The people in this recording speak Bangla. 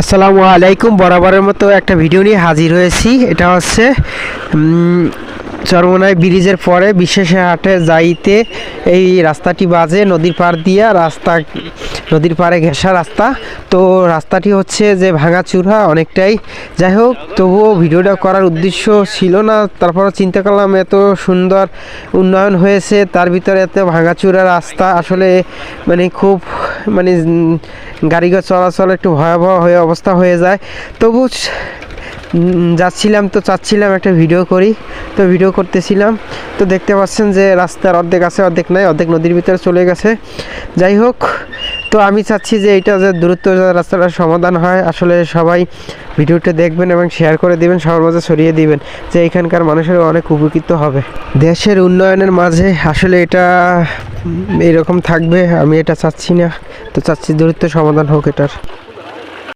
আসসালামু আলাইকুম বরাবরের মতো একটা ভিডিও নিয়ে হাজির হয়েছি। এটা হচ্ছে উম, চরমনাই ব্রিজের পরে বিশেষ হাটে যাইতে এই রাস্তাটি বাজে নদীর পার দিয়া রাস্তা নদীর পাড়ে ঘেঁষা রাস্তা। তো রাস্তাটি হচ্ছে যে ভাঙাচুরা অনেকটাই। যাই হোক তবুও ভিডিওটা করার উদ্দেশ্য ছিল না। তারপর চিন্তা করলাম এত সুন্দর উন্নয়ন হয়েছে তার ভিতরে এত ভাঙাচুরা রাস্তা আসলে মানে খুব মানে গাড়ি চলাচল একটু ভয়াবহ হয়ে অবস্থা হয়ে যায়। তবু যাচ্ছিলাম তো চাচ্ছিলাম একটা ভিডিও করি। তো ভিডিও করতেছিলাম। তো দেখতে পাচ্ছেন যে রাস্তার অর্ধেক আছে, অর্ধেক নাই, অর্ধেক নদীর ভিতরে চলে গেছে। যাই হোক তো আমি চাচ্ছি যে এটা যে দূরত্ব রাস্তাটা সমাধান হয়, আসলে সবাই ভিডিওটা দেখবেন এবং শেয়ার করে দিবেন, সবার মাঝে ছড়িয়ে দিবেন, যে এখানকার মানুষের অনেক উপকৃত হবে। দেশের উন্নয়নের মাঝে আসলে এটা এরকম থাকবে, আমি এটা চাচ্ছি না। তো চাচ্ছি দূরত্ব সমাধান হোক এটার।